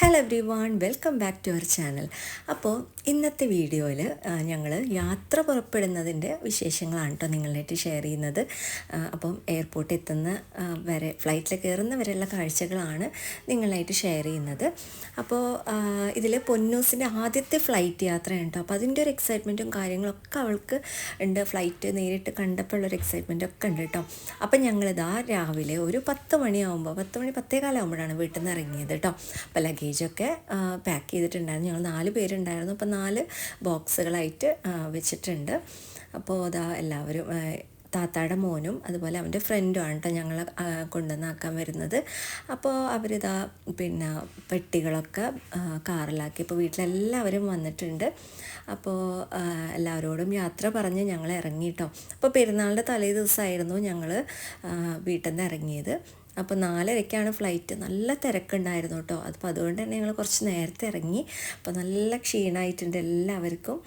Hello everyone welcome back to our channel അപ്പോൾ ഇന്നത്തെ വീഡിയോയിൽ ഞങ്ങൾ യാത്ര പുറപ്പെടുന്നതിന്റെ വിശേഷങ്ങളാണ് കേട്ടോ നിങ്ങളായിട്ട് ഷെയർ ചെയ്യുന്നത്. അപ്പം എയർപോർട്ടിൽ എത്തുന്ന വരെ ഫ്ലൈറ്റിൽ കയറുന്ന വരെയുള്ള കാഴ്ചകളാണ് നിങ്ങളായിട്ട് ഷെയർ ചെയ്യുന്നത്. അപ്പോൾ ഇതിൽ പൊന്നൂസിന്റെ ആദ്യത്തെ ഫ്ലൈറ്റ് യാത്രയാണ് കേട്ടോ അപ്പോൾ അതിന്റെ ഒരു എക്സൈറ്റ്മെന്റും കാര്യങ്ങളൊക്കെ അവൾക്ക് ഉണ്ട്. ഫ്ലൈറ്റ് നേരിട്ട് കണ്ടപ്പോഴുള്ളൊരു എക്സൈറ്റ്മെന്റ് ഒക്കെ ഉണ്ട് കേട്ടോ അപ്പം ഞങ്ങളിതാ രാവിലെ ഒരു പത്ത് മണിയാകുമ്പോൾ പത്ത് മണി പത്തേ കാലമാകുമ്പോഴാണ് വീട്ടിൽ നിന്ന് ഇറങ്ങിയത് കേട്ടോ അപ്പോൾ ലഗേജൊക്കെ പാക്ക് ചെയ്തിട്ടുണ്ടായിരുന്നു. ഞങ്ങൾ നാല് പേരുണ്ടായിരുന്നു. അപ്പോൾ നാല് ബോക്സുകളായിട്ട് വെച്ചിട്ടുണ്ട്. അപ്പോൾ അതാ എല്ലാവരും താത്താടെ മോനും അതുപോലെ അവന്റെ ഫ്രണ്ടും ആണ് കേട്ടോ ഞങ്ങളെ ആ, കൊണ്ടുവന്നാക്കാൻ വരുന്നത്. അപ്പോൾ അവരിതാ പിന്നെ പെട്ടികളൊക്കെ കാറിലാക്കി. ഇപ്പോൾ വീട്ടിലെല്ലാവരും വന്നിട്ടുണ്ട്. അപ്പോൾ എല്ലാവരോടും യാത്ര പറഞ്ഞ് ഞങ്ങൾ ഇറങ്ങി കേട്ടോ അപ്പോൾ പെരുന്നാളിന്റെ തലേ ദിവസമായിരുന്നു ഞങ്ങൾ വീട്ടിൽ നിന്ന് ഇറങ്ങിയത്. അപ്പോൾ നാലരയ്ക്കാണ് ഫ്ലൈറ്റ്. നല്ല തിരക്കുണ്ടായിരുന്നു കേട്ടോ. അപ്പോൾ അതുകൊണ്ട് തന്നെ ഞങ്ങൾ കുറച്ച് നേരത്തെ ഇറങ്ങി. അപ്പോൾ നല്ല ക്ഷീണമായിട്ടുണ്ട് എല്ലാവർക്കും.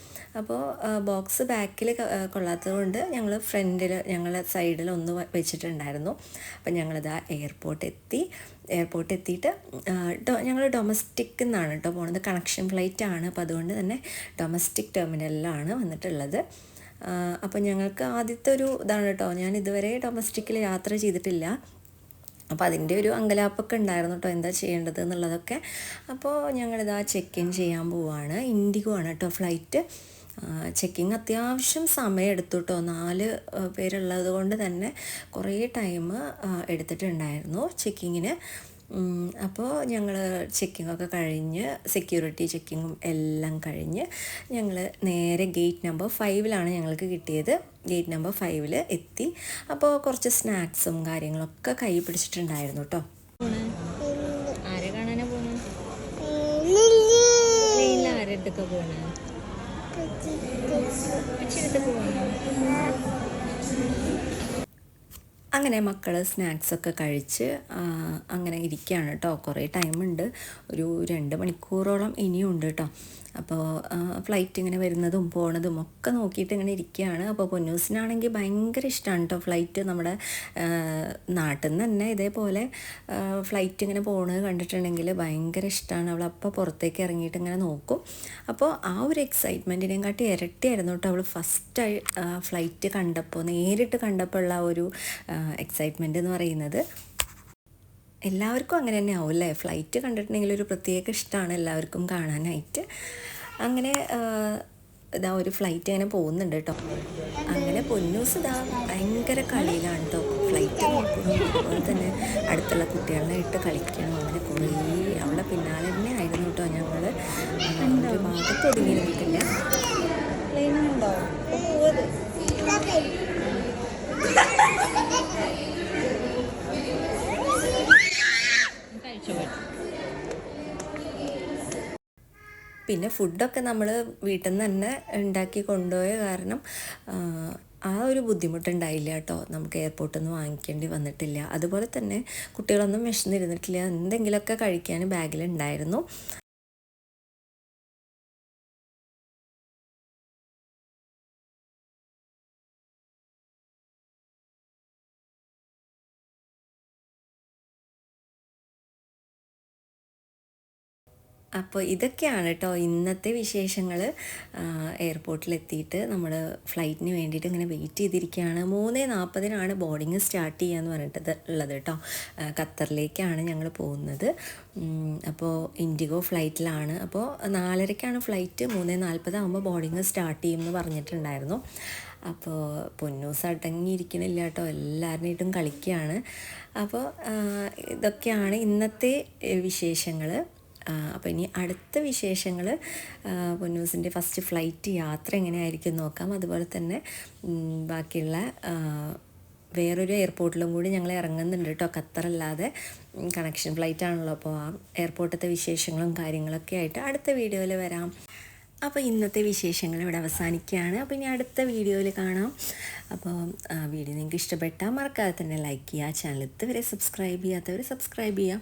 അപ്പോൾ ബോക്സ് ബാക്കിൽ കൊള്ളാത്തതുകൊണ്ട് ഞങ്ങൾ ഫ്രണ്ടിൽ ഞങ്ങളെ സൈഡിൽ ഒന്ന് വെച്ചിട്ടുണ്ടായിരുന്നു വെച്ചിട്ടുണ്ടായിരുന്നു. അപ്പോൾ ആ എയർപോർട്ട് എത്തി. എയർപോർട്ട് എത്തിയിട്ട് ഞങ്ങൾ ഡൊമസ്റ്റിക് എന്നാണ് കേട്ടോ പോണത്. കണക്ഷൻ ഫ്ലൈറ്റ് ആണ്. അപ്പോൾ അതുകൊണ്ട് തന്നെ ഡൊമസ്റ്റിക് ടെർമിനലിലാണ് വന്നിട്ടുള്ളത്. അപ്പോൾ ഞങ്ങൾക്ക് ആദ്യത്തെ ഒരു ഇതാണ് കേട്ടോ. ഞാൻ ഇതുവരെ ഡൊമസ്റ്റിക്കിൽ യാത്ര ചെയ്തിട്ടില്ല. അപ്പോൾ അതിന്റെ ഒരു അങ്കലാപ്പൊക്കെ ഉണ്ടായിരുന്നു കേട്ടോ എന്താ ചെയ്യേണ്ടത് എന്നുള്ളതൊക്കെ. അപ്പോൾ ഞങ്ങളിതാ ചെക്ക് ഇൻ ചെയ്യാൻ പോവാണ്. ഇൻഡിഗോ ആണ് കേട്ടോ ഫ്ലൈറ്റ് ചെക്കിങ് അത്യാവശ്യം സമയം എടുത്തു കേട്ടോ. നാല് പേരുള്ളത് കൊണ്ട് തന്നെ കുറേ ടൈം എടുത്തിട്ടുണ്ടായിരുന്നു ചെക്കിങ്ങിന് അപ്പോൾ ഞങ്ങൾ ചെക്കിങ്ങൊക്കെ കഴിഞ്ഞ് സെക്യൂരിറ്റി ചെക്കിങ്ങും എല്ലാം കഴിഞ്ഞ് ഞങ്ങൾ നേരെ ഗേറ്റ് നമ്പർ ഫൈവിലാണ് ഞങ്ങൾക്ക് കിട്ടിയത്. ഗേറ്റ് നമ്പർ ഫൈവിൽ എത്തി. അപ്പോൾ കുറച്ച് സ്നാക്സും കാര്യങ്ങളൊക്കെ കൈ പിടിച്ചിട്ടുണ്ടായിരുന്നു കേട്ടോ ആരെ കാണാനാ പോണേ? ആരെടുക്ക പോണേ? അങ്ങനെ മക്കൾ സ്നാക്സൊക്കെ കഴിച്ച് അങ്ങനെ ഇരിക്കുകയാണ് കേട്ടോ കുറേ ടൈമുണ്ട് ഒരു രണ്ട് മണിക്കൂറോളം ഇനിയുണ്ട് കേട്ടോ അപ്പോൾ ഫ്ലൈറ്റ് ഇങ്ങനെ വരുന്നതും പോണതും ഒക്കെ നോക്കിയിട്ട് ഇങ്ങനെ ഇരിക്കുകയാണ് അപ്പോൾ പൊന്നൂസിനാണെങ്കിൽ ഭയങ്കര ഇഷ്ടമാണ് കേട്ടോ ഫ്ലൈറ്റ് നമ്മുടെ നാട്ടിൽ നിന്ന് തന്നെ ഇതേപോലെ ഫ്ലൈറ്റ് ഇങ്ങനെ പോണത് കണ്ടിട്ടുണ്ടെങ്കിൽ ഭയങ്കര ഇഷ്ടമാണ് അവൾ അപ്പോൾ പുറത്തേക്ക് ഇറങ്ങിയിട്ട് ഇങ്ങനെ നോക്കും. അപ്പോൾ ആ ഒരു എക്സൈറ്റ്മെന്റിനെയും കാട്ടി ഇരട്ടിയായിരുന്നു കേട്ടോ അവൾ ഫസ്റ്റ് ഫ്ലൈറ്റ് കണ്ടപ്പോൾ നേരിട്ട് കണ്ടപ്പോൾ ഉള്ള ഒരു എക്സൈറ്റ്മെന്റ് എന്ന് പറയുന്നത്. എല്ലാവർക്കും അങ്ങനെ തന്നെ ആവും അല്ലേ? ഫ്ലൈറ്റ് കണ്ടിട്ടുണ്ടെങ്കിൽ ഒരു പ്രത്യേക ഇഷ്ടമാണ് എല്ലാവർക്കും കാണാനായിട്ട്. അങ്ങനെ ഇതാ ഒരു ഫ്ലൈറ്റ് അങ്ങനെ പോകുന്നുണ്ട് കേട്ടോ അങ്ങനെ പൊന്നൂസ് ഇതാ ഭയങ്കര കളിയിലാണ് കേട്ടോ ഫ്ലൈറ്റ് നോക്കുന്നു അതുപോലെ തന്നെ അടുത്തുള്ള കുട്ടികളായിട്ട് കളിക്കണം. അങ്ങനെ കുറേ അവളെ പിന്നാലെ തന്നെ ആയിരുന്നു കേട്ടോ ഞങ്ങൾ ഒരു ഭാഗത്ത് ഒതുങ്ങി പിന്നെ ഫുഡൊക്കെ നമ്മൾ വീട്ടിൽ നിന്ന് തന്നെ ഉണ്ടാക്കി കൊണ്ടുപോയ കാരണം ആ, ഒരു ബുദ്ധിമുട്ടുണ്ടായില്ല കേട്ടോ. നമുക്ക് എയർപോർട്ടിൽ നിന്ന് വാങ്ങിക്കേണ്ടി വന്നിട്ടില്ല. അതുപോലെ തന്നെ കുട്ടികളൊന്നും വിശന്നിരുന്നിട്ടില്ല. എന്തെങ്കിലുമൊക്കെ കഴിക്കാൻ ബാഗിലുണ്ടായിരുന്നു അപ്പോൾ ഇതൊക്കെയാണ് കേട്ടോ ഇന്നത്തെ വിശേഷങ്ങൾ എയർപോർട്ടിലെത്തിയിട്ട് നമ്മൾ ഫ്ലൈറ്റിന് വേണ്ടിയിട്ട് ഇങ്ങനെ വെയിറ്റ് ചെയ്തിരിക്കുകയാണ് മൂന്ന് നാൽപ്പതിനാണ് ബോർഡിങ് സ്റ്റാർട്ട് ചെയ്യാന്ന് പറഞ്ഞിട്ട് ഉള്ളത് കേട്ടോ ഖത്തറിലേക്കാണ് ഞങ്ങൾ പോകുന്നത്. അപ്പോൾ ഇൻഡിഗോ ഫ്ലൈറ്റിലാണ്. അപ്പോൾ നാലരയ്ക്കാണ് ഫ്ലൈറ്റ്. മൂന്ന് നാൽപ്പതാകുമ്പോൾ ബോർഡിങ് സ്റ്റാർട്ട് ചെയ്യുമെന്ന് പറഞ്ഞിട്ടുണ്ടായിരുന്നു. അപ്പോൾ പൊന്നൂസ് അടങ്ങിയിരിക്കണില്ല കേട്ടോ എല്ലാവരുടെയിട്ടും കളിക്കുകയാണ് അപ്പോൾ ഇതൊക്കെയാണ് ഇന്നത്തെ വിശേഷങ്ങൾ അപ്പോൾ ഇനി അടുത്ത വിശേഷങ്ങൾ പൊന്നൂസിന്റെ ഫസ്റ്റ് ഫ്ലൈറ്റ് യാത്ര എങ്ങനെയായിരിക്കും നോക്കാം. അതുപോലെ തന്നെ ബാക്കിയുള്ള വേറൊരു എയർപോർട്ടിലും കൂടി ഞങ്ങൾ ഇറങ്ങുന്നുണ്ട് കേട്ടോ. ഖത്തറല്ലാതെ കണക്ഷൻ ഫ്ലൈറ്റ് ആണല്ലോ. അപ്പോൾ ആ എയർപോർട്ടത്തെ വിശേഷങ്ങളും കാര്യങ്ങളൊക്കെ ആയിട്ട് അടുത്ത വീഡിയോയിൽ വരാം. അപ്പോൾ ഇന്നത്തെ വിശേഷങ്ങൾ ഇവിടെ അവസാനിക്കുകയാണ്. അപ്പോൾ ഇനി അടുത്ത വീഡിയോയിൽ കാണാം. അപ്പോൾ വീഡിയോ നിങ്ങൾക്ക് ഇഷ്ടപ്പെട്ടാൽ മറക്കാതെ തന്നെ ലൈക്ക് ചെയ്യുക. ചാനൽ ഇതുവരെ സബ്സ്ക്രൈബ് ചെയ്യാത്തവർ സബ്സ്ക്രൈബ് ചെയ്യുക.